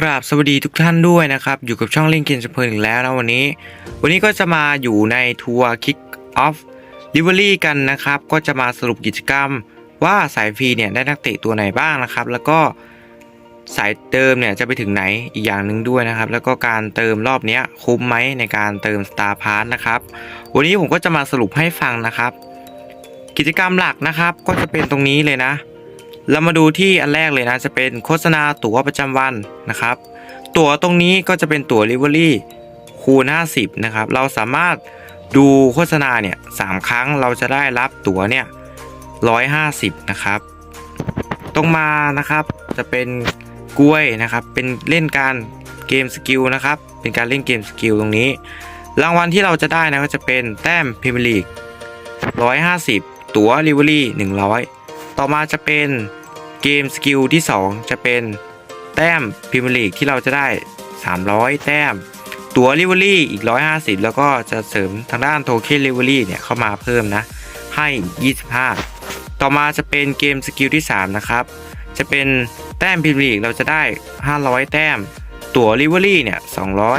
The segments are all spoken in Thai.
กราบสวัสดีทุกท่านด้วยนะครับ อยู่กับช่องเล่นเกมสเพลินอีกแล้วนะวันนี้ วันนี้ก็จะมาอยู่ในทัวร์ Kick Off l i v e r y กันนะครับ ก็จะมาสรุปกิจกรรมว่าสายฟรีเนี่ยได้นักเตะตัวไหนบ้างนะครับ แล้วก็สายเติมเนี่ยจะไปถึงไหนอีกอย่างหนึ่งด้วยนะครับ แล้วก็การเติมรอบเนี้ยคุ้มไหมในการเติม Star p a s s นะครับ วันนี้ผมก็จะมาสรุปให้ฟังนะครับ กิจกรรมหลักนะครับ ก็จะเป็นตรงนี้เลยนะ เรามาดูที่อันแรกเลยนะจะเป็นโฆษณาตั๋วประจำวันนะครับ ตั๋วตรงนี้ก็จะเป็นตั๋ว l i v e r y คูณ50นะครับ เราสามารถดูโฆษณาเนี่ยสามครั้งเราจะได้รับตั๋วเนี่ย150 นะครับ ตรงมานะครับจะเป็นกล้วยนะครับ เป็นเล่นการเกมสกิลนะครับ เป็นการเล่นเกมสกิลตรงนี้ รางวัลที่เราจะได้นะก็จะเป็นแต้มพรีเมียร์ลีก150 ตั๋ว l i v e r y 100 ต่อมาจะเป็น เกมสกิลที่ 2 จะเป็นแต้มพรีเมียร์ลีกที่เราจะได้ 300 แต้ม ตั๋วลิเวอรี่อีก 150 แล้วก็จะเสริมทางด้านโทเค็นลิเวอรี่เนี่ยเข้ามาเพิ่มนะ ให้ 25 ต่อมาจะเป็นเกมสกิลที่ 3 นะครับ จะเป็นแต้มพรีเมียร์ลีกเราจะได้ 500 แต้ม ตั๋วลิเวอรี่เนี่ย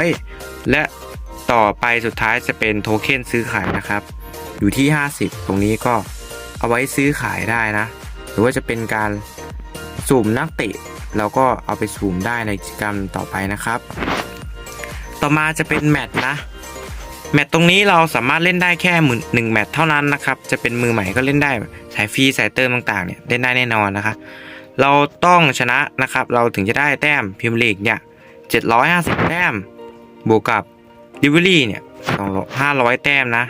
200 และต่อไปสุดท้ายจะเป็นโทเค็นซื้อขายนะครับ อยู่ที่ 50 ตรงนี้ก็เอาไว้ซื้อขายได้นะ หรือว่าจะเป็นการ สุ่มนักเตะเราก็เอาไปสุ่มได้ในกิจกรรมต่อไปนะครับ ต่อมาจะเป็นแมตช์นะแมตช์ตรงนี้เราสามารถเล่นได้แค่หมื่นหนึ่งแมตช์เท่านั้นนะครับ จะเป็นมือใหม่ก็เล่นได้สายฟรีสายเติมต่างๆเนี่ยเล่นได้แน่นอนนะคะ เราต้องชนะนะครับ เราถึงจะได้แต้มพิมพ์ลีกเนี่ย750 แต้ม บวกกับดิวลี่เนี่ย500 แต้มนะ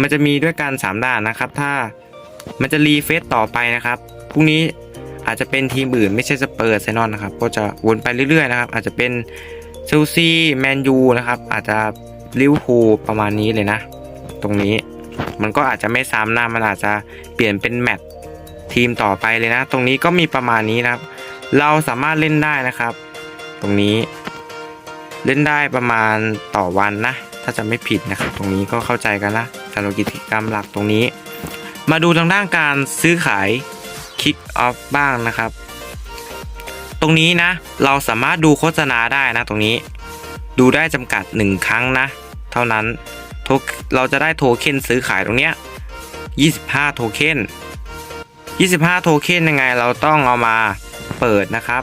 มันจะมีด้วยกัน 3 ด่านนะครับ ถ้ามันจะรีเฟซต่อไปนะครับ พรุ่งนี้ อาจจะเป็นทีมอื่นไม่ใช่สเปอร์ไซนอนนะครับ ก็จะวนไปเรื่อยๆนะครับ อาจจะเป็นเชลซีแมนยูนะครับ อาจจะลิเวอร์พูลประมาณนี้เลยนะ ตรงนี้มันก็อาจจะไม่ซ้ำนะมันอาจจะเปลี่ยนเป็นแมตช์ทีมต่อไปเลยนะ ตรงนี้ก็มีประมาณนี้นะครับ เราสามารถเล่นได้นะครับ ตรงนี้เล่นได้ประมาณต่อวันนะ ถ้าจะไม่ผิดนะครับ ตรงนี้ก็เข้าใจกันละสำหรับกิจกรรมหลักตรงนี้ มาดูทางด้านการซื้อขาย Kick Off บ้างนะครับ ตรงนี้นะ เราสามารถดูโฆษณาได้นะตรงนี้ ดูได้จำกัด 1 ครั้งนะ เท่านั้นเราจะได้โทเค็นซื้อขายตรงเนี้ย25 โทเค็น25 โทเค็นยังไงเราต้องเอามาเปิดนะครับ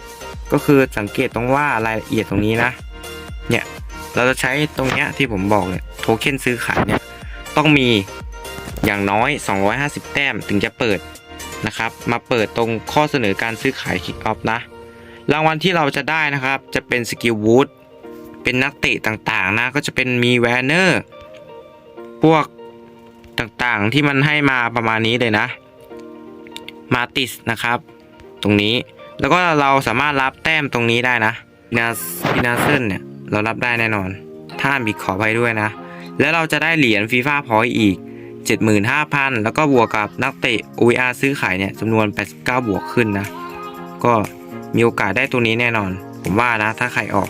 ก็คือสังเกตตรงว่ารายละเอียดตรงนี้นะ เนี่ย เราจะใช้ตรงเนี้ยที่ผมบอกเนี่ยโทเค็นซื้อขายเนี่ย ต้องมีอย่างน้อย 250 แต้มถึงจะเปิด นะครับ มาเปิดตรงข้อเสนอการซื้อขาย Kick Off นะ รางวัลที่เราจะได้นะครับ จะเป็นสกิลวูดเป็นนักเตะต่างๆนะ ก็จะเป็นมีแวนเนอร์ พวกต่างๆที่มันให้มาประมาณนี้เลยนะ มาติสนะครับ ตรงนี้ แล้วก็เราสามารถรับแต้มตรงนี้ได้นะนาพินาเซนเนี่ยเรารับได้แน่นอนถ้ามีขอไปด้วยนะ แล้วเราจะได้เหรียญฟีฟ่าพอยต์อีก 75,000 แล้วก็บวกกับนักเตะ OVR ซื้อขายเนี่ยจำนวน 89 บวกขึ้นนะ ก็มีโอกาสได้ตัวนี้แน่นอน ผมว่านะถ้าใครออก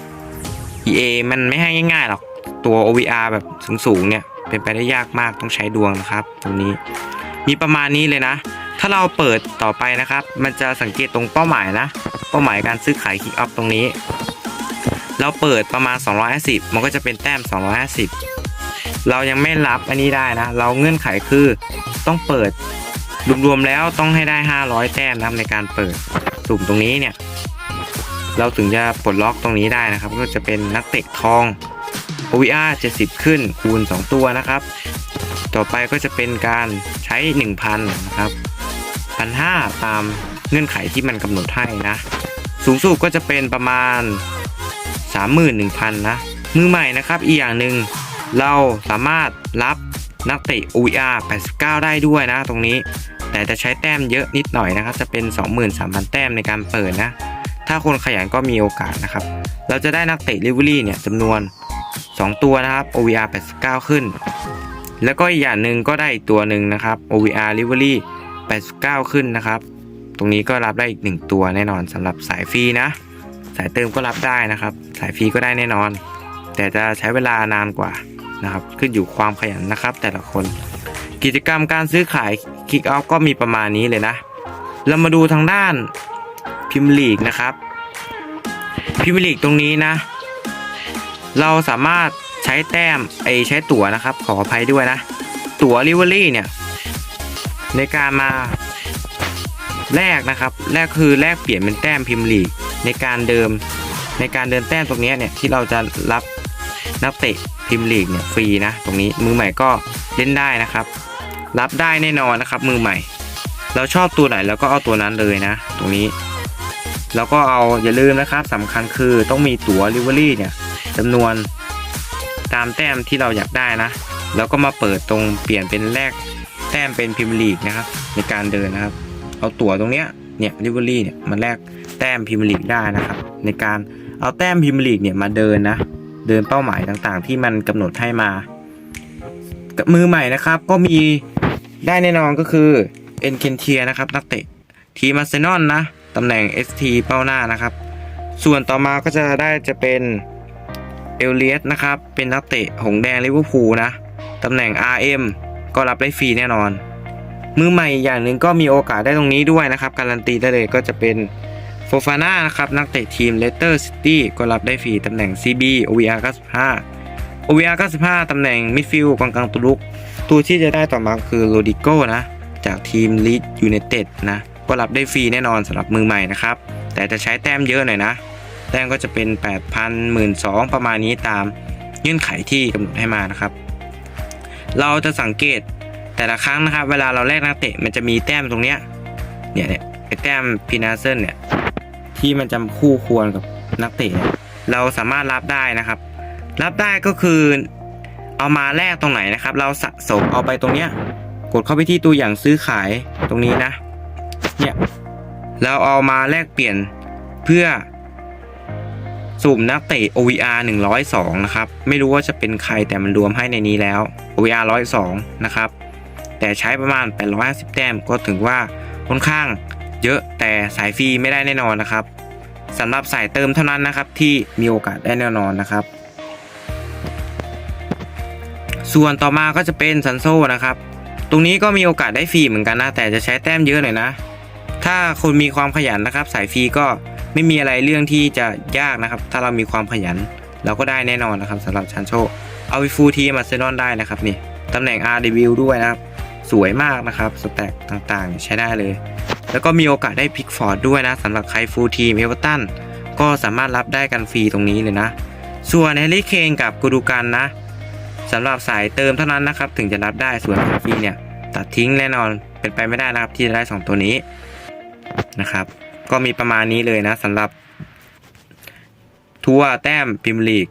EA มันไม่ให้ง่ายๆหรอกตัว OVR แบบสูงๆเนี่ยเป็นไปได้ยากมากต้องใช้ดวงนะครับตรงนี้มีประมาณนี้เลยนะ ถ้าเราเปิดต่อไปนะครับ มันจะสังเกตตรงเป้าหมายนะ เป้าหมายการซื้อขาย Kick Off ตรงนี้ เราเปิดประมาณ 250 มันก็จะเป็นแต้ม 250 เรายังไม่รับอันนี้ได้นะ เราเงื่อนไขคือต้องเปิดรวมๆแล้วต้องให้ได้ 500 แต้มนะครับในการเปิดสุ่มตรงนี้เนี่ย เราถึงจะปลดล็อกตรงนี้ได้นะครับ ก็จะเป็นนักเตะทอง OVR 70 ขึ้นคูณ 2 ตัวนะครับ ต่อไปก็จะเป็นการใช้ 1,000 นะครับ1,500ตามเงื่อนไขที่มันกำหนดให้นะ สูงสุดก็จะเป็นประมาณ 31,000 นะ มือใหม่นะครับ อีกอย่างหนึ่ง เราสามารถรับนักเตะ OVR 89 ได้ด้วยนะตรงนี้ แต่จะใช้แต้มเยอะนิดหน่อยนะครับ จะเป็น 23,000 แต้มในการเปิดนะ ถ้าคนขยันก็มีโอกาสนะครับ เราจะได้นักเตะลิเวอรี่เนี่ยจำนวน 2 ตัวนะครับ OVR 89 ขึ้น แล้วก็อีกอย่างหนึ่งก็ได้อีกตัวหนึ่งนะครับ OVR l i v e r y 89 ขึ้นนะครับ ตรงนี้ก็รับได้อีก 1 ตัวแน่นอนสำหรับสายฟรีนะ สายเติมก็รับได้นะครับ สายฟรีก็ได้แน่นอน แต่จะใช้เวลานานกว่า นะครับ ขึ้นอยู่ความขยันนะครับ แต่ละคน กิจกรรมการซื้อขาย Kick Off ก็มีประมาณนี้เลยนะ เรามาดูทางด้านพิมลีกนะครับพิมลีกตรงนี้นะ เราสามารถใช้แต้มไอใช้ตั๋วนะครับ ขออภัยด้วยนะ ตั๋วลิเวอรี่เนี่ย ในการมาแลกนะครับแลกคือแลกเปลี่ยนเป็นแต้มพิมลีกในการเดิมในการเดินแต้มตรงนี้เนี่ยที่เราจะรับนักเตะ พิมพ์ลีกเนี่ยฟรีนะ ตรงนี้มือใหม่ก็เล่นได้นะครับ รับได้แน่นอนนะครับ มือใหม่ เราชอบตัวไหนเราก็เอาตัวนั้นเลยนะ ตรงนี้ แล้วก็เอาอย่าลืมนะครับสำคัญคือต้องมีตั๋วลิเวอรี่เนี่ยจำนวนตามแต้มที่เราอยากได้นะ แล้วก็มาเปิดตรงเปลี่ยนเป็นแลกแต้มเป็นพิมพ์ลีกนะครับ ในการเดินนะครับ เอาตั๋วตรงเนี้ยเนี่ยลิเวอรี่เนี่ยมาแลกแต้มพิมพ์ลีกได้นะครับ ในการเอาแต้มพิมพ์ลีกเนี่ยมาเดินนะ เดินเป้าหมายต่างๆ ที่มันกำหนดให้มา มือใหม่นะครับก็มีได้แน่นอนก็คือเอ็นเคนเทียนะครับนักเตะทีมอาเซนอลนะตำแหน่ง ST เป้าหน้านะครับ ส่วนต่อมาก็จะได้จะเป็นเอลเลียสนะครับ เป็นนักเตะหงแดงลิเวอร์พูลนะตำแหน่ง RM ก็รับได้ฟรีแน่นอน มือใหม่อย่างหนึ่งก็มีโอกาสได้ตรงนี้ด้วยนะครับ การันตีได้เลยก็จะเป็น ฟฟาน่านะครับนักเตะทีมเลสเตอร์ซิตี้ก็รับได้ฟรีตำแหน่ง CB OVR 95 OVR 95 ตำแหน่งมิดฟิลด์กองกลางตุลุก ตัวที่จะได้ต่อมาคือโรดิโก้นะ จากทีมลีดยู i นเต็ดนะ ก็รับได้ฟรีแน่นอนสำหรับมือใหม่นะครับ แต่จะใช้แต้มเยอะหน่อยนะ แต้มก็จะเป็น 8,000 12,000 ประมาณนี้ตามเงื่อนไขที่กำหนดให้มานะครับ เราจะสังเกตแต่ละครั้งนะครับ เวลาเราแลกนักเตะมันจะมีแต้มตรงเนี้ยเนี่ยเนี่ยไอแต้มพีนาเซนเนี่ย ที่มันจะคู่ควรกับนักเตะเนี่ยเราสามารถรับได้นะครับ รับได้ก็คือเอามาแลกตรงไหนนะครับ เราสะสมเอาไปตรงเนี้ยกดเข้าไปที่ตัวอย่างซื้อขายตรงนี้นะเนี่ยเราเอามาแลกเปลี่ยนเพื่อสุ่มนักเตะ OVR 102 นะครับ ไม่รู้ว่าจะเป็นใครแต่มันรวมให้ในนี้แล้ว OVR 102 นะครับ แต่ใช้ประมาณ 850 แต้มก็ถึงว่าค่อนข้าง เยอะแต่สายฟรีไม่ได้แน่นอนนะครับสำหรับสายเติมเท่านั้นนะครับที่มีโอกาสได้แน่นอนนะครับ ส่วนต่อมาก็จะเป็นซันโซนะครับ ตรงนี้ก็มีโอกาสได้ฟรีเหมือนกันนะ แต่จะใช้แต้มเยอะหน่อยนะ ถ้าคุณมีความขยันนะครับ สายฟรีก็ไม่มีอะไรเรื่องที่จะยากนะครับ ถ้าเรามีความขยัน เราก็ได้แน่นอนนะครับสำหรับชันโชเอาไปฟูทีมาเซนอนได้นะครับนี่ตำแหน่ง RW ด้วยนะครับ สวยมากนะครับสแต็กต่างๆ ใช้ได้เลย แล้วก็มีโอกาสได้พิกฟอร์ดด้วยนะสำหรับใครฟูลทีมเอเวอร์ตันก็สามารถรับได้กันฟรีตรงนี้เลยนะ ส่วนแฮร์รี่เคนกับกูดูกันนะสำหรับสายเติมเท่านั้นนะครับ ถึงจะรับได้ส่วนฟรีเนี่ย ตัดทิ้งแน่นอนเป็นไปไม่ได้นะครับ ที่จะได้ 2 ตัวนี้นะครับ ก็มีประมาณนี้เลยนะสำหรับ ทัวร์แต้มพิมลีก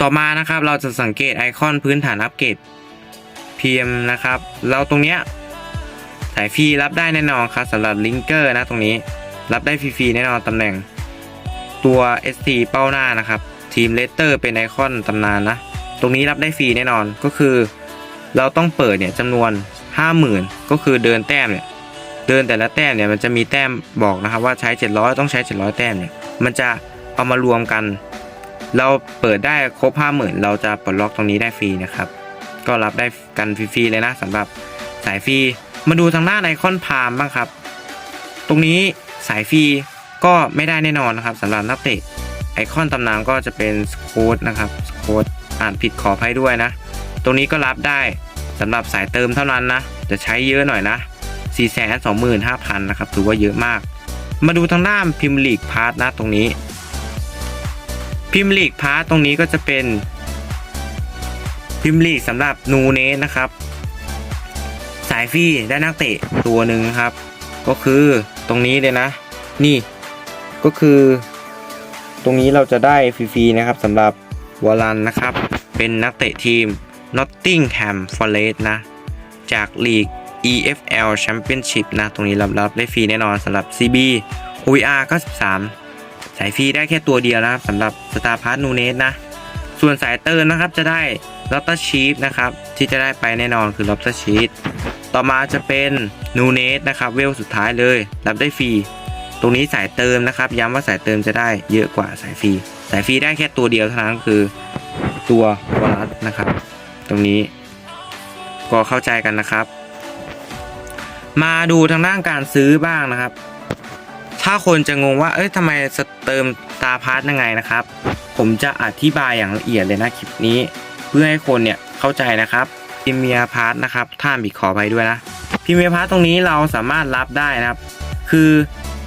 ต่อมานะครับเราจะสังเกตไอคอนพื้นฐานอัปเกรด PM นะครับ เราตรงเนี้ยสายฟรีรับได้แน่นอนครับสำหรับลิงเกอร์นะตรงนี้รับได้ฟรีๆแน่นอนตำแหน่ง ตัว ST เป้าหน้านะครับ ทีมเลสเตอร์เป็นไอคอนตำนานนะ ตรงนี้รับได้ฟรีแน่นอนก็คือ เราต้องเปิดเนี่ยจำนวน 50,000 ก็คือเดินแต้มเนี่ยเดินแต่ละแต้มเนี่ยมันจะมีแต้มบอกนะครับว่าใช้ 700 ต้องใช้ 700 แต้มเนี่ยมันจะเอามารวมกัน เราเปิดได้ครบ 50,000 เราจะปลดล็อกตรงนี้ได้ฟรีนะครับ ก็รับได้กันฟรีๆเลยนะสำหรับสายฟรีมาดูทางหน้าไอคอนพามบ้างครับ ตรงนี้สายฟรีก็ไม่ได้แน่นอนนะครับสำหรับนักเตะไอคอนตำนานก็จะเป็นสโคดนะครับสโคดอ่านผิดขออภัยด้วยนะ ตรงนี้ก็รับได้สำหรับสายเติมเท่านั้นนะ จะใช้เยอะหน่อยนะ 4 2 5 0 0 0 นะครับ ถือว่าเยอะมาก มาดูทางหน้านพิมลีกพาร์ทนะตรงนี้ พิมลีกพาร์ทตรงนี้ก็จะเป็น พิมลีกสำหรับนูเนสนะครับ สายฟรีได้นักเตะตัวหนึ่งครับ ก็คือตรงนี้เลยนะ นี่ก็คือ ตรงนี้เราจะได้ฟรีๆนะครับสำหรับวอลันนะครับ เป็นนักเตะทีม Nottingham Forest นะ จากลีก EFL Championship นะ ตรงนี้รับรับได้ฟรีแน่นอนสำหรับ CB OVR 93 สายฟรีได้แค่ตัวเดียวนะครับสำหรับสตาร์พาร์ n นูเนสนะ ส่วนสายเติร์นนะครับจะได้ ลอตเตอร์ชีฟนะครับที่จะได้ไปแน่นอนคือลอตเตอร์ชีฟต่อมาจะเป็นนูเนสนะครับเวลสุดท้ายเลย รับได้ฟรี ตรงนี้สายเติมนะครับ ย้ำว่าสายเติมจะได้เยอะกว่าสายฟรี สายฟรีได้แค่ตัวเดียวเท่านั้นคือตัววอลัสนะครับ ตรงนี้ก็เข้าใจกันนะครับ มาดูทางด้านการซื้อบ้างนะครับ ถ้าคนจะงงว่า เอ้ยทำไมสเติมตาพาร์ทยังไงนะครับ ผมจะอธิบายอย่างละเอียดเลยนะคลิปนี้ เพื่อให้คนเนี่ยเข้าใจนะครับพิเมียพาร์ทนะครับท่านบิดขอไปด้วยนะพิเมียพาร์ทตรงนี้เราสามารถรับได้นะครับ คือ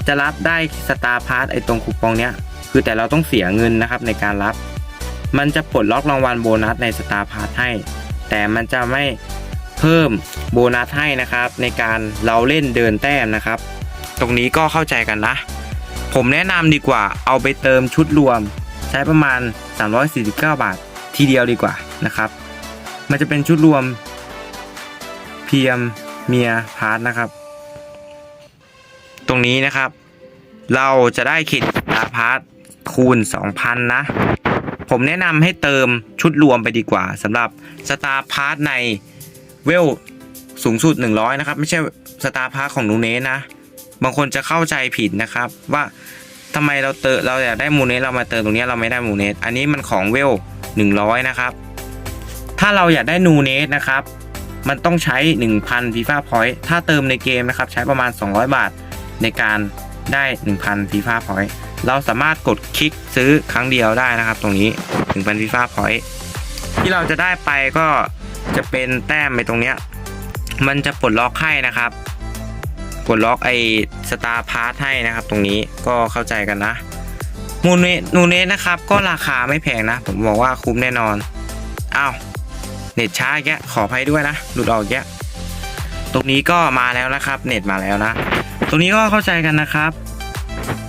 จะรับได้สตาร์พาร์ทไอตรงคูปองเนี้ยคือแต่เราต้องเสียเงินนะครับในการรับ มันจะปลดล็อกรางวัลโบนัสในสตาร์พาร์ทให้ แต่มันจะไม่เพิ่มโบนัสให้นะครับ ในการเราเล่นเดินแต้มนะครับ ตรงนี้ก็เข้าใจกันนะ ผมแนะนำดีกว่าเอาไปเติมชุดรวม ใช้ประมาณ 349 บาท ทีเดียวดีกว่า นะครับ มันจะเป็นชุดรวมเพียมเมียพาร์ทนะครับ ตรงนี้นะครับ เราจะได้คิดตาพาร์ทคูณ 2,000 นะ ผมแนะนำให้เติมชุดรวมไปดีกว่าสำหรับสตาร์พาร์ทในเวลสูงสุด 100 นะครับ ไม่ใช่สตาร์พาร์ทของนูเนสนะ บางคนจะเข้าใจผิดนะครับว่าทำไมเราเติเราอยากได้มูเนสเรามาเติมตรงนี้เราไม่ได้มูเนสอันนี้มันของเวล 100 นะครับ ถ้าเราอยากได้นูเนสนะครับ มันต้องใช้ 1,000 FIFA Point ถ้าเติมในเกมนะครับ ใช้ประมาณ 200 บาทในการได้ 1,000 FIFA Point เราสามารถกดคลิกซื้อครั้งเดียวได้นะครับ ตรงนี้ 1,000 FIFA Point ที่เราจะได้ไปก็จะเป็นแต้มไปตรงเนี้ย มันจะปลดล็อกให้นะครับกดล็อกไอสตาร์พาร์ทให้นะครับ ตรงนี้ก็เข้าใจกันนะมูเนนูเนสนะครับ ก็ราคาไม่แพงนะ ผมบอกว่าคุ้มแน่นอนอ้าว เน็ตช้าแกขออภัยด้วยนะ หลุดออกแกตรงนี้ก็มาแล้วนะครับ เน็ตมาแล้วนะ ตรงนี้ก็เข้าใจกันนะครับ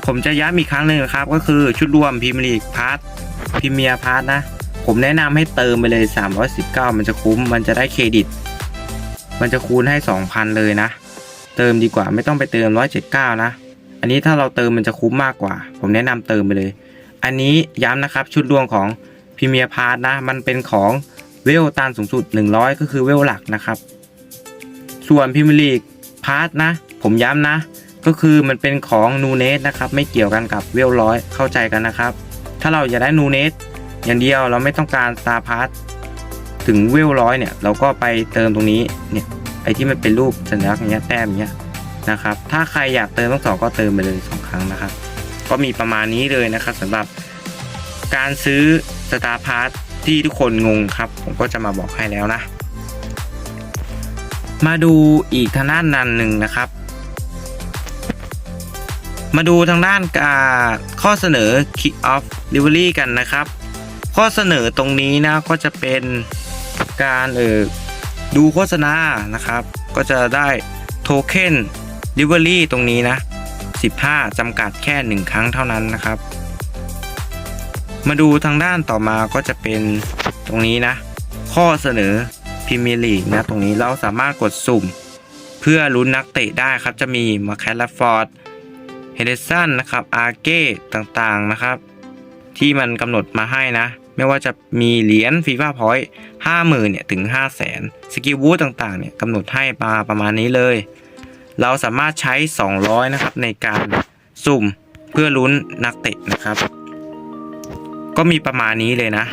ผมจะย้ำอีกครั้งหนึ่งนะครับ ก็คือชุดรวมพรีเมียร์ลีกพาร์ทพรีเมียพาร์ทนะ ผมแนะนำให้เติมไปเลย 319 มันจะคุ้ม มันจะได้เครดิต มันจะคูณให้ 2,000 เลยนะ เติมดีกว่าไม่ต้องไปเติม 179 นะ อันนี้ถ้าเราเติมมันจะคุ้มมากกว่า ผมแนะนำเติมไปเลย อันนี้ย้ำนะครับชุดรวมของพรีเมียพาร์ทนะ มันเป็นของ เวลตันสูงสุด 100 ก็คือเวลหลักนะครับ ส่วนพรีเมียร์ลีกพาร์ทนะ ผมย้ำนะ ก็คือมันเป็นของนูเนสนะครับ ไม่เกี่ยวกันกับเวลร้อยเข้าใจกันนะครับ ถ้าเราอยากได้นูเนสอย่างเดียวเราไม่ต้องการสตาร์พาร์ทถึงเวลร้อยเนี่ย เราก็ไปเติมตรงนี้เนี่ยไอที่มันเป็นรูปสัญลักษณ์อย่างเงี้ยแต้มอย่างเงี้ยนะครับ ถ้าใครอยากเติมทั้งสองก็เติมไปเลยสองครั้งนะครับ ก็มีประมาณนี้เลยนะครับสำหรับการซื้อสตาร์พาร์ท ที่ทุกคนงงครับ ผมก็จะมาบอกให้แล้วนะ มาดูอีกทางด้านนั้นหนึ่งนะครับ มาดูทางด้านการข้อเสนอ Kick Off Delivery กันนะครับ ข้อเสนอตรงนี้นะก็จะเป็นการเออดูโฆษณานะครับ ก็จะได้โทเค็น Delivery ตรงนี้นะ 15จำกัดแค่ 1 ครั้งเท่านั้นนะครับ มาดูทางด้านต่อมาก็จะเป็นตรงนี้นะ ข้อเสนอพรีเมียร์ลีกนะ ตรงนี้เราสามารถกดสุ่ม เพื่อลุ้นนักเตะได้ครับจะมีมาแคลฟอร์ดเฮเดสันนะครับอาร์เก้ต่างๆนะครับ ที่มันกำหนดมาให้นะ ไม่ว่าจะมีเหรียญฟีฟ่าพอยต์ห้าหมื่นเนี่ยถึงห้าแสนสกิลวูดต่างๆเนี่ยกำหนดให้มาประมาณนี้เลย เราสามารถใช้ 200 นะครับในการสุ่มเพื่อลุ้นนักเตะนะครับ ก็มีประมาณนี้เลยนะ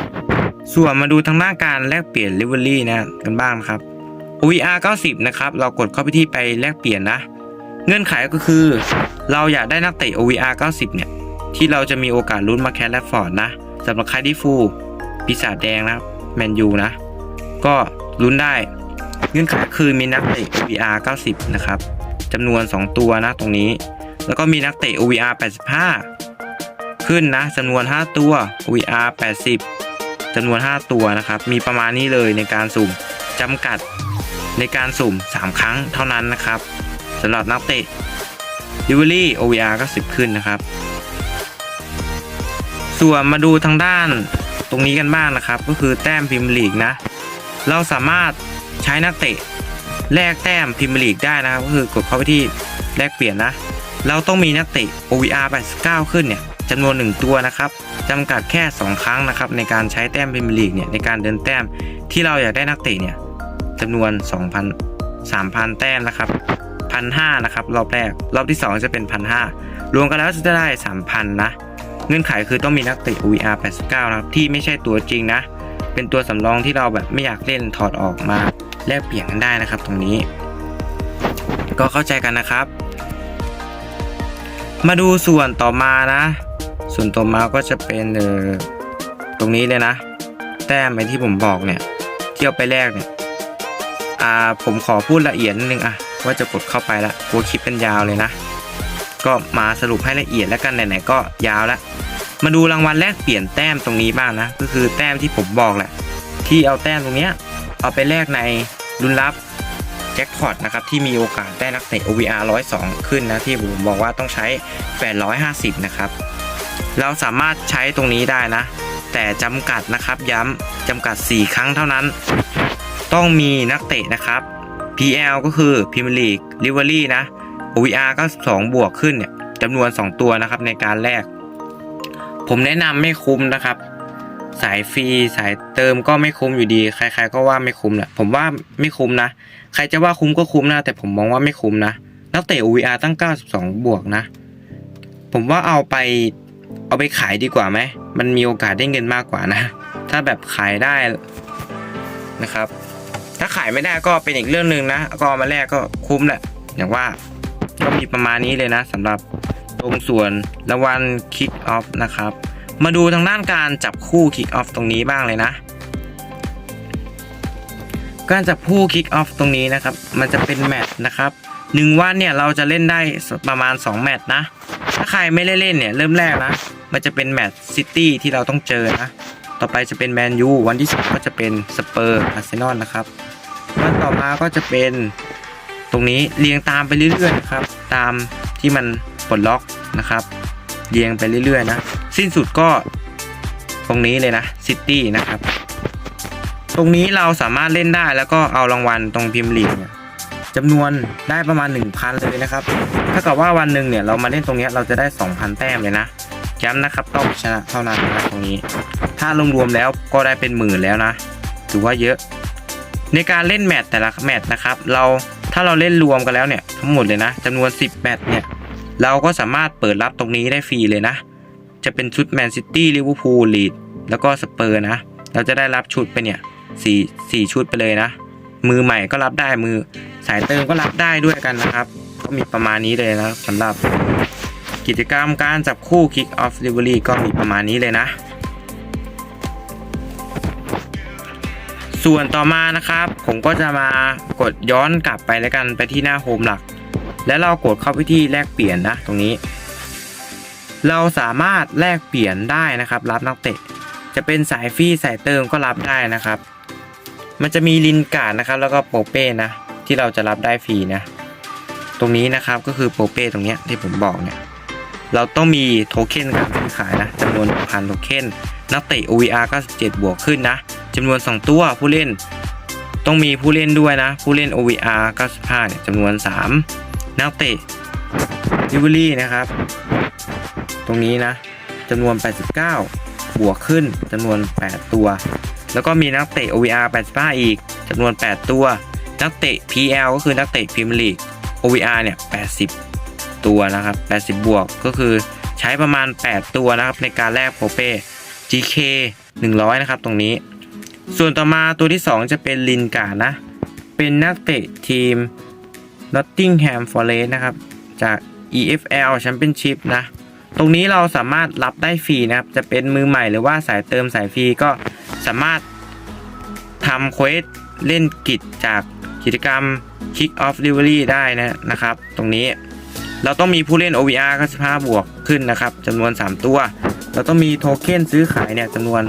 ส่วนมาดูทางด้านการแลกเปลี่ยนลิเวอรี่นะกันบ้างนะครับ OVR 90 นะครับ เรากดเข้าไปที่ไปแลกเปลี่ยนนะ เงื่อนไขก็คือ เราอยากได้นักเตะ OVR 90 เนี่ย ที่เราจะมีโอกาสลุ้นมาแคทและฟอร์ดนะสำหรับใครที่ฟูลปีศาจแดงนะแมนยูนะ ก็ลุ้นได้ เงื่อนไขคือมีนักเตะ OVR 90 นะครับจำนวน 2 ตัวนะตรงนี้ แล้วก็มีนักเตะ OVR 85 ขึ้นนะจำนวน 5 ตัว OVR 80จำนวน 5 ตัวนะครับ มีประมาณนี้เลยในการสุ่มจำกัดในการสุ่ม 3 ครั้งเท่านั้นนะครับสำหรับนักเตะดิวลี่ OVR ก็ 10 ขึ้นนะครับ ส่วนมาดูทางด้านตรงนี้กันบ้างนะครับ ก็คือแต้มพิมพ์ลีกนะ เราสามารถใช้นักเตะแลกแต้มพิมพ์ลีกได้นะครับ ก็คือกดเข้าไปที่แลกเปลี่ยนนะ เราต้องมีนักเตะ OVR 89 ขึ้นเนี่ย จำนวน 1 ตัวนะครับจำกัดแค่ 2 ครั้งนะครับในการใช้แต้มพิมพ์ลีกเนี่ยในการเดินแต้มที่เราอยากได้นักเตะเนี่ยจำนวน 2,000 3,000 แต้มนะครับพันห้านะครับรอบแรกรอบที่ 2 จะเป็นพันห้ารวมกันแล้วจะได้ 3,000 นะ เงื่อนไขคือต้องมีนักเตะ OVR 89 นะครับที่ไม่ใช่ตัวจริงนะ เป็นตัวสำรองที่เราแบบไม่อยากเล่นถอดออกมาแลกเปลี่ยนกันได้นะครับตรงนี้ ก็เข้าใจกันนะครับ มาดูส่วนต่อมานะ ส่วนตัวมาก็จะเป็นเออตรงนี้เลยนะ แต้มไอที่ผมบอกเนี่ยเที่ยวไปแรกเนี่ยอ่าผมขอพูดละเอียดนิดนึงอะว่าจะกดเข้าไปละกลัวคลิปเป็นยาวเลยนะ ก็มาสรุปให้ละเอียดแล้วกันไหนๆก็ยาวล้วมาดูรางวัลแลกเปลี่ยนแต้มตรงนี้บ้างนะ ก็คือแต้มที่ผมบอกแหละ ที่เอาแต้มตรงเนี้ยเอาไปแลกในรุ่นลับแจ็คพอตนะครับที่มีโอกาสได้นักเตะ OVR 102 ขึ้นนะที่ผมบอกว่าต้องใช้ 850 นะครับ เราสามารถใช้ตรงนี้ได้นะ แต่จำกัดนะครับย้ำจำกัด 4 ครั้งเท่านั้น ต้องมีนักเตะนะครับ PL ก็คือ Premier League Livery นะ OVR ก็ 2 บวกขึ้นเนี่ยจำนวน 2 ตัวนะครับในการแลกผมแนะนำไม่คุ้มนะครับ สายฟรีสายเติมก็ไม่คุ้มอยู่ดี ใคร ๆ ก็ว่าไม่คุ้มแหละผมว่าไม่คุ้มนะ ใครจะว่าคุ้มก็คุ้มนะ แต่ผมมองว่าไม่คุ้มนะนักเตะ OVR ตั้ง 92 บวกนะ ผมว่าเอาไป เอาไปขายดีกว่าไหม มันมีโอกาสได้เงินมากกว่านะ ถ้าแบบขายได้นะครับ ถ้าขายไม่ได้ก็เป็นอีกเรื่องหนึ่งนะ ก็เอามาแลกก็คุ้มแหละ อย่างว่าก็มีประมาณนี้เลยนะสำหรับตรงส่วนรางวัล Kick Off นะครับ มาดูทางด้านการจับคู่ Kick Off ตรงนี้บ้างเลยนะ การจับคู่ Kick Off ตรงนี้นะครับ มันจะเป็นแมตช์นะครับหนึ่งวันเนี่ยเราจะเล่นได้ประมาณ 2 แมตช์นะ ถ้าใครไม่ได้เล่นเนี่ยเริ่มแรกนะ มันจะเป็นแมตช์ซิตี้ที่เราต้องเจอนะ ต่อไปจะเป็นแมนยูวันที่สองก็จะเป็นสเปอร์อาร์เซนอลนะครับ วันต่อมาก็จะเป็นตรงนี้เรียงตามไปเรื่อยๆนะครับตามที่มันปลดล็อกนะครับเรียงไปเรื่อยๆนะ สิ้นสุดก็ตรงนี้เลยนะซิตี้นะครับ ตรงนี้เราสามารถเล่นได้แล้วก็เอารางวัลตรงพิมพ์ลีกเนี่ย จำนวนได้ประมาณ 1,000 เลยนะครับ ถ้ากับว่าวันหนึ่งเนี่ยเรามาเล่นตรงนี้เราจะได้ 2,000 แต้มเลยนะย้ำนะครับต้องชนะเท่านั้นนะตรงนี้ ถ้ารวมๆแล้วก็ได้เป็นหมื่นแล้วนะถือว่าเยอะ ในการเล่นแมตช์แต่ละแมตช์นะครับ เราถ้าเราเล่นรวมกันแล้วเนี่ยทั้งหมดเลยนะจำนวน 10 แมตช์เนี่ยเราก็สามารถเปิดรับตรงนี้ได้ฟรีเลยนะ จะเป็นชุดแมนซิตี้ลิเวอร์พูลลีดแล้วก็สเปอร์นะ เราจะได้รับชุดไปเนี่ยสี่สี่ชุดไปเลยนะ มือใหม่ก็รับได้มือ สายเติมก็รับได้ด้วยกันนะครับ ก็มีประมาณนี้เลยนะสำหรับกิจกรรมการจับคู่ Kick Off Delivery ก็มีประมาณนี้เลยนะ ส่วนต่อมานะครับ ผมก็จะมากดย้อนกลับไปแล้วกันไปที่หน้าโฮมหลัก แล้วเรากดเข้าไปที่แลกเปลี่ยนนะตรงนี้ เราสามารถแลกเปลี่ยนได้นะครับ รับนักเตะ จะเป็นสายฟรีสายเติมก็รับได้นะครับ มันจะมีลินการ์ดนะครับ แล้วก็โปเป้นะ ที่เราจะรับได้ฟรีนะ ตรงนี้นะครับก็คือโปเป้ตรงเนี้ยที่ผมบอกเนี่ยเราต้องมีโทเค็นการซื้อขายนะจำนวนพันโทเค็นนักเตะ OVR 97 บวกขึ้นนะจำนวน 2 ตัวผู้เล่น ต้องมีผู้เล่นด้วยนะ ผู้เล่น OVR 95เนี่ยจำนวน 3 นักเตะลิเวอรี่นะครับ ตรงนี้นะจำนวน 89 บวกขึ้นจำนวน 8 ตัว แล้วก็มีนักเตะ OVR 85 อีกจำนวน 8 ตัว นักเตะ PL ก็คือนักเตะพรีเมียร์ลีก OVR เนี่ย 80 ตัวนะครับ 80 บวกก็คือใช้ประมาณ 8 ตัวนะครับ ในการแลกโปเป้ GK 100 นะครับตรงนี้ ส่วนต่อมาตัวที่ 2 จะเป็นลินการ์นะ เป็นนักเตะทีม Nottingham Forest นะครับ จาก EFL Championship นะ ตรงนี้เราสามารถรับได้ฟรีนะครับ จะเป็นมือใหม่หรือว่าสายเติมสายฟรีก็สามารถทำเควสเล่นกิจจาก กิจกรรม Kick Off Delivery ได้นะนะครับ ตรงนี้เราต้องมีผู้เล่น OVR 95บวกขึ้นนะครับจำนวน 3 ตัว เราต้องมีโทเค็นซื้อขายเนี่ยจำนวน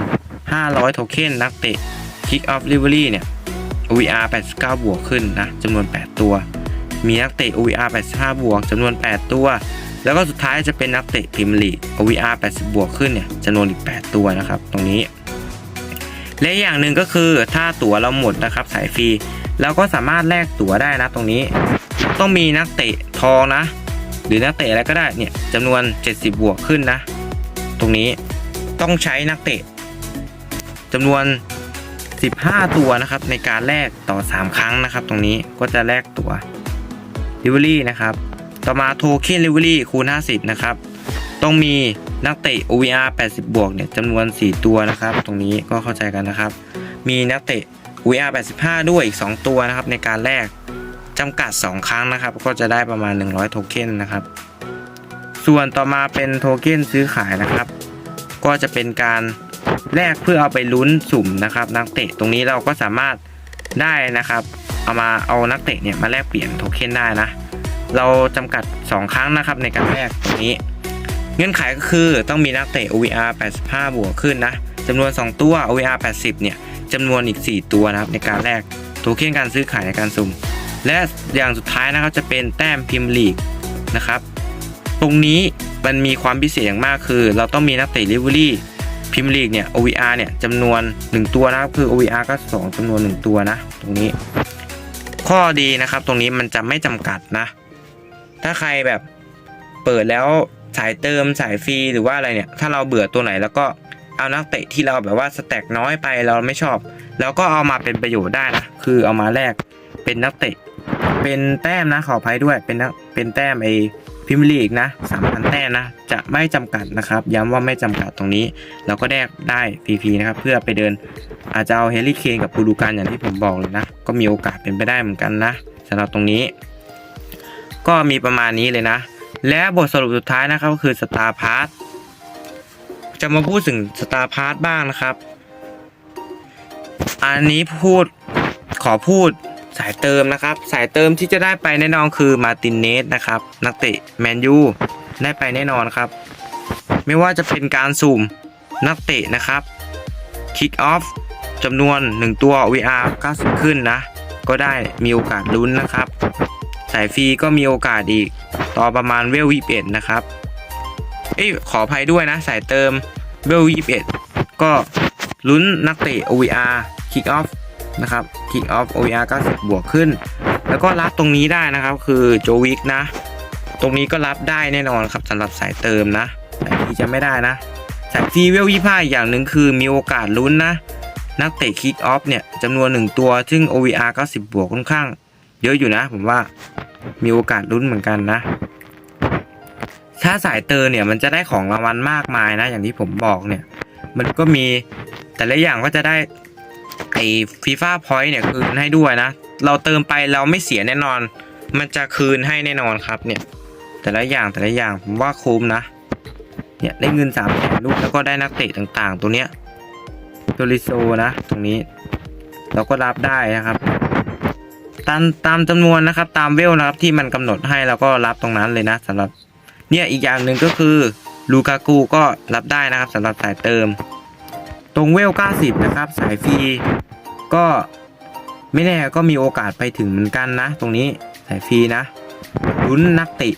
500 โทเค็นนักเตะ Kick Off Delivery เนี่ย OVR 89 บวกขึ้นนะจำนวน 8 ตัว มีนักเตะ OVR 85 บวกจำนวน 8 ตัว แล้วก็สุดท้ายจะเป็นนักเตะพรีเมียร์ลี OVR 80 บวกขึ้นเนี่ยจำนวนอีก 8 ตัวนะครับ ตรงนี้ และอย่างหนึ่งก็คือถ้าตั๋วเราหมดนะครับสายฟรี เราก็สามารถแลกตั๋วได้นะตรงนี้ ต้องมีนักเตะทองนะ หรือนักเตะอะไรก็ได้เนี่ยจำนวน 70 บวกขึ้นนะ ตรงนี้ต้องใช้นักเตะจำนวน 15 ตัวนะครับ ในการแลกต่อ 3 ครั้งนะครับ ตรงนี้ก็จะแลกตั๋วลิเวอรี่นะครับ ต่อมาโทเค็นลิเวอรี่คูณ 50 นะครับ ต้องมีนักเตะ OVR 80 บวกเนี่ยจำนวน 4 ตัวนะครับ ตรงนี้ก็เข้าใจกันนะครับ มีนักเตะ VR 85 ด้วยอีก 2 ตัวนะครับในการแลกจำกัด 2 ครั้งนะครับ ก็จะได้ประมาณ 100 โทเค็นนะครับ ส่วนต่อมาเป็นโทเค็นซื้อขายนะครับ ก็จะเป็นการแลกเพื่อเอาไปลุ้นสุ่มนะครับ นักเตะตรงนี้เราก็สามารถได้นะครับ เอามาเอานักเตะเนี่ยมาแลกเปลี่ยนโทเค็นได้นะ เราจำกัด 2 ครั้งนะครับในการแลกตรงนี้ เงื่อนไขก็คือต้องมีนักเตะ OVR 85 บวกขึ้นนะ จำนวน 2 ตัว OVR 80 เนี่ยจำนวนอีก 4 ตัวนะครับในการแลกโทเค็นการซื้อขายในการสุ่ม และอย่างสุดท้ายนะครับจะเป็นแต้มพิมพ์ลีกนะครับ ตรงนี้มันมีความพิเศษอย่างมากคือ เราต้องมีนักเตะลิเวอรี่พิมพ์ลีกเนี่ย OVR เนี่ยจำนวน 1 ตัวนะครับคือ OVR ก็ 2จำนวน 1 ตัวนะ ตรงนี้ ข้อดีนะครับ ตรงนี้มันจะไม่จำกัดนะ ถ้าใครแบบเปิดแล้วสายเติมสายฟรีหรือว่าอะไรเนี่ย ถ้าเราเบื่อตัวไหนแล้วก็ เอานักเตะที่เราแบบว่าสแต็กน้อยไปเราไม่ชอบ แล้วก็เอามาเป็นประโยชน์ได้นะคือเอามาแลกเป็นนักเตะ เป็นแต้มนะขออภัยด้วยเป็นนักเป็นแต้มไอพิมลีกนะสามพันแต้มนะจะไม่จำกัดนะครับ ย้ำว่าไม่จำกัดตรงนี้ เราก็แลกได้ฟรีๆนะครับ เพื่อไปเดินอาจจะเอาเฮลิเคนกับปูดูการอย่างที่ผมบอกเลยนะ ก็มีโอกาสเป็นไปได้เหมือนกันนะสำหรับตรงนี้ ก็มีประมาณนี้เลยนะ และบทสรุปสุดท้ายนะครับก็คือสตาร์พาร์ท จะมาพูดถึงสตาร์พาร์ทบ้างนะครับ อันนี้พูดขอพูดสายเติมนะครับ สายเติมที่จะได้ไปแน่นอนคือมาตินเนสนะครับ นักเตะแมนยูได้ไปแน่นอนครับ ไม่ว่าจะเป็นการสุ่มนักเตะนะครับคิกออฟจำนวน 1 ตัว VR 90 ขึ้นนะ ก็ได้มีโอกาสลุ้นนะครับ สายฟรีก็มีโอกาสอีก ต่อประมาณเวล21นะครับ เอ้ยขออภัยด้วยนะ สายเติมเวล21ก็ลุ้นนักเตะ OVR Kick Off นะครับ Kick Off OVR 90 บวกขึ้น แล้วก็รับตรงนี้ได้นะครับ คือโจวิกนะ ตรงนี้ก็รับได้แน่นอนครับสำหรับสายเติมนะสายฟรีจะไม่ได้นะสายฟรีเวล25อีกอย่างหนึ่งคือมีโอกาสลุ้นนะ นักเตะ Kick Off เนี่ยจำนวน1ตัว ซึ่ง OVR 90 บวกค่อนข้าง เยอะอยู่นะ ผมว่ามีโอกาสลุ้นเหมือนกันนะ ถ้าสายเติมเนี่ยมันจะได้ของรางวัลมากมายนะ อย่างที่ผมบอกเนี่ย มันก็มีแต่ละอย่างก็จะได้ไอ้ฟีฟ่าพอยต์เนี่ยคืนให้ด้วยนะ เราเติมไปเราไม่เสียแน่นอน มันจะคืนให้แน่นอนครับเนี่ย แต่ละอย่างแต่ละอย่างผมว่าคุ้มนะ เนี่ยได้เงินสามแสนลูกแล้วก็ได้นักเตะต่างๆ ตัวเนี้ยโดริโซนะ ตรงนี้ เราก็รับได้นะครับ ตามตามจำนวนนะครับ ตามเวลนะครับที่มันกำหนดให้เราก็รับตรงนั้นเลยนะสำหรับ เนี่ยอีกอย่างหนึ่งก็คือลูกากูก็รับได้นะครับสำหรับสายเติม ตรงเวล 90 นะครับ สายฟรีก็ไม่แน่ก็มีโอกาสไปถึงเหมือนกันนะ ตรงนี้สายฟรีนะลุ้นนักเตะ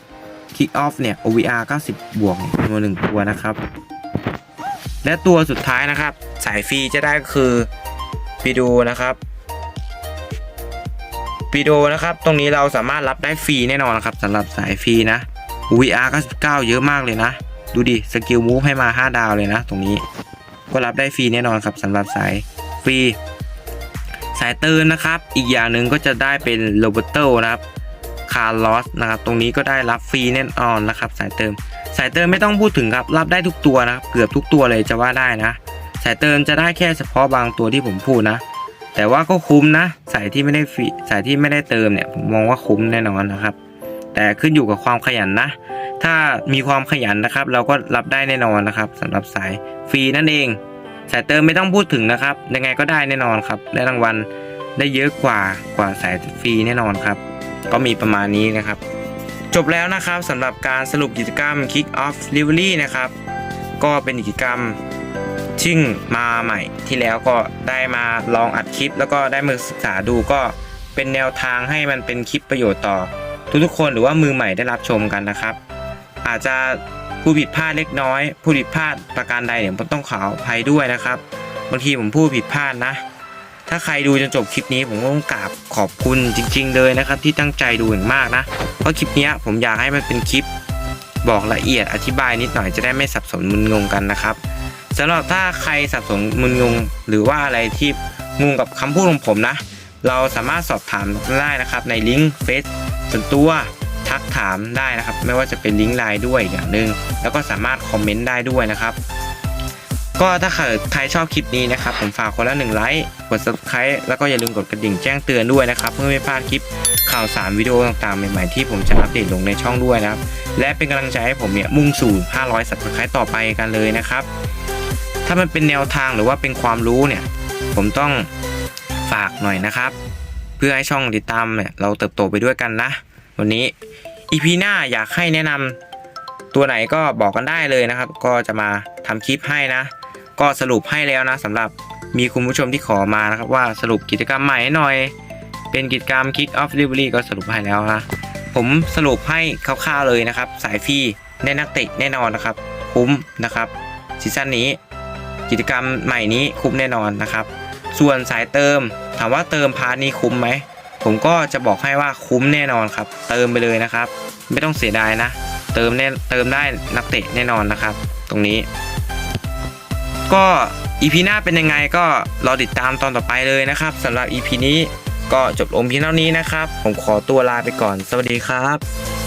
คิกออฟเนี่ย OVR 90 บวกจำนวนหนึ่งตัวนะครับ และตัวสุดท้ายนะครับ สายฟรีจะได้ก็คือปีโดนะครับปีโดนะครับ ตรงนี้เราสามารถรับได้ฟรีแน่นอนนะครับสำหรับสายฟรีนะ VR 99 เยอะมากเลยนะ ดูดิ สกิลมูฟให้มา 5 ดาวเลยนะ ตรงนี้ ก็รับได้ฟรีแน่นอนครับสำหรับสายฟรี สายเติมนะครับ อีกอย่างหนึ่งก็จะได้เป็นโรเบโตนะครับคาร์ลอสนะครับ ตรงนี้ก็ได้รับฟรีแน่นอนนะครับ สายเติม สายเติมไม่ต้องพูดถึงครับ รับได้ทุกตัวนะครับเกือบทุกตัวเลยจะว่าได้นะ สายเติมจะได้แค่เฉพาะบางตัวที่ผมพูดนะ แต่ว่าก็คุ้มนะ สายที่ไม่ได้ฟรี สายที่ไม่ได้เติมเนี่ย ผมมองว่าคุ้มแน่นอนนะครับ แต่ขึ้นอยู่กับความขยันนะ ถ้ามีความขยันนะครับ เราก็รับได้แน่นอนนะครับสำหรับสายฟรีนั่นเอง สายเติมไม่ต้องพูดถึงนะครับ ยังไงก็ได้แน่นอนครับได้รางวัลได้เยอะกว่ากว่าสายฟรีแน่นอนครับ ก็มีประมาณนี้นะครับ จบแล้วนะครับสำหรับการสรุปกิจกรรม Kick Off delivery นะครับ ก็เป็นกิจกรรมชิ่งมาใหม่ที่แล้วก็ได้มาลองอัดคลิป แล้วก็ได้มาศึกษาดูก็เป็นแนวทางให้มันเป็นคลิปประโยชน์ต่อ ทุกๆคนหรือว่ามือใหม่ได้รับชมกันนะครับ อาจจะผู้ผิดพลาดเล็กน้อย ผู้ผิดพลาดประการใดเนี่ยผมต้องขออภัยด้วยนะครับบางทีผมพูดผิดพลาดนะ ถ้าใครดูจนจบคลิปนี้ผมก็ต้องกราบขอบคุณจริง ๆ เลยนะครับ ที่ตั้งใจดูอย่างมากนะ เพราะคลิปนี้ผมอยากให้มันเป็นคลิป บอกละเอียดอธิบายนิดหน่อยจะได้ไม่สับสนมึนงงกันนะครับสำหรับถ้าใครสับสนมึนงง หรือว่าอะไรที่งงกับคำพูดของผมนะ เราสามารถสอบถามได้นะครับในลิงก์เฟซ ส่วนตัวทักถามได้นะครับ ไม่ว่าจะเป็นลิงก์ไลน์ด้วยอย่างหนึ่งแล้วก็สามารถคอมเมนต์ได้ด้วยนะครับ ก็ถ้าใครใครชอบคลิปนี้นะครับ ผมฝากคนละหนึ่งไลค์กด subscribe แล้วก็อย่าลืมกดกระดิ่งแจ้งเตือนด้วยนะครับ เพื่อไม่พลาดคลิปข่าวสารวิดีโอต่างๆ ใหม่ๆที่ผมจะอัปเดตลงในช่องด้วยนะครับ และเป็นกำลังใจให้ผมเนี่ยมุ่งสู่ 500 subscribe ต่อไปกันเลยนะครับ ถ้ามันเป็นแนวทางหรือว่าเป็นความรู้เนี่ย ผมต้องฝากหน่อยนะครับ เพื่อให้ช่องติดตามเนี่ยเราเติบโตไปด้วยกันนะ วันนี้ EP หน้าอยากให้แนะนำตัวไหนก็บอกกันได้เลยนะครับ ก็จะมาทำคลิปให้นะ ก็สรุปให้แล้วนะสำหรับมีคุณผู้ชมที่ขอมานะครับว่าสรุปกิจกรรมใหม่ให้หน่อย เป็นกิจกรรม Kick Off Delivery ก็สรุปให้แล้วนะผมสรุปให้คร่าวๆเลยนะครับ สายฟรีได้นักเตะแน่นอนนะครับ คุ้มนะครับซีซั่นนี้ กิจกรรมใหม่นี้คุ้มแน่นอนนะครับ ส่วนสายเติม ถามว่าเติมพาร์ทนี้คุ้มไหม ผมก็จะบอกให้ว่าคุ้มแน่นอนครับ เติมไปเลยนะครับ ไม่ต้องเสียดายนะ เติมแน่เติมได้นักเตะแน่นอนนะครับ ตรงนี้ ก็อีพีหน้าเป็นยังไงก็รอติดตามตอนต่อไปเลยนะครับสำหรับ EP นี้ก็จบลงเพียงเท่านี้นะครับ ผมขอตัวลาไปก่อน สวัสดีครับ